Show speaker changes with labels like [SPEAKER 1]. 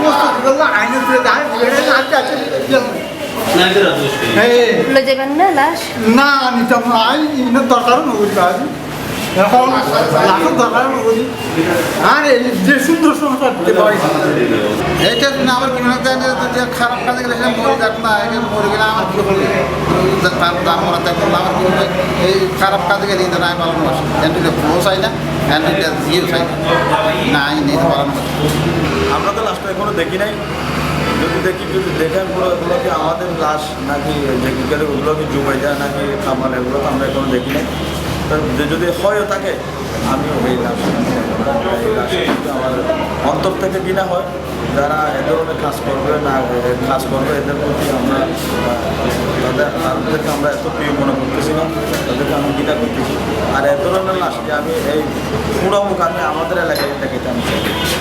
[SPEAKER 1] মস্ত আছে আছে
[SPEAKER 2] যাবেন না লাশ?
[SPEAKER 1] না নিতাম না আই ইনো দরকার নগরি কাজ এখন লাখের দরকার নগরি আর এই যে সুন্দর সংসার দিতে পারি
[SPEAKER 3] এইটা না আবার হয় খারাপ কাজে গেলে সেটা মরে যাক না মরে গেলে আমার কি হবে? তার দাম মরাতে করলে আমার কি হবে এই খারাপ কাজে গেলে কিন্তু নাই, পালন করছে। হ্যান্ডিলে ফ্লো চাই না হ্যান্ডিলে জিও চাই নাই, নেই পালন করছে।
[SPEAKER 4] আমরা তো লাশটা এখনও দেখি নাই। যদি দেখি, যদি দেখে পুরো এগুলো কি আমাদের লাশ নাকি যে ওগুলো কি জুমাই যায় নাকি খামার এগুলো তো আমরা এখনও দেখি নাই। তো যদি হয়ও থাকে, আমিও এই লাশ লাশ অন্তর থেকে কিনা হয়। যারা এ ধরনের কাজ করবে না কাজ করবে, এদের প্রতি আমরা আমরা এত প্রিয় মনে করতেছিলাম তাদেরকে আমি গীতা করতেছি। আর এত ধরনের লাশ যে আমি এই পুরো মুখ আমি আমাদের এলাকায় দেখাইতে আমি চাই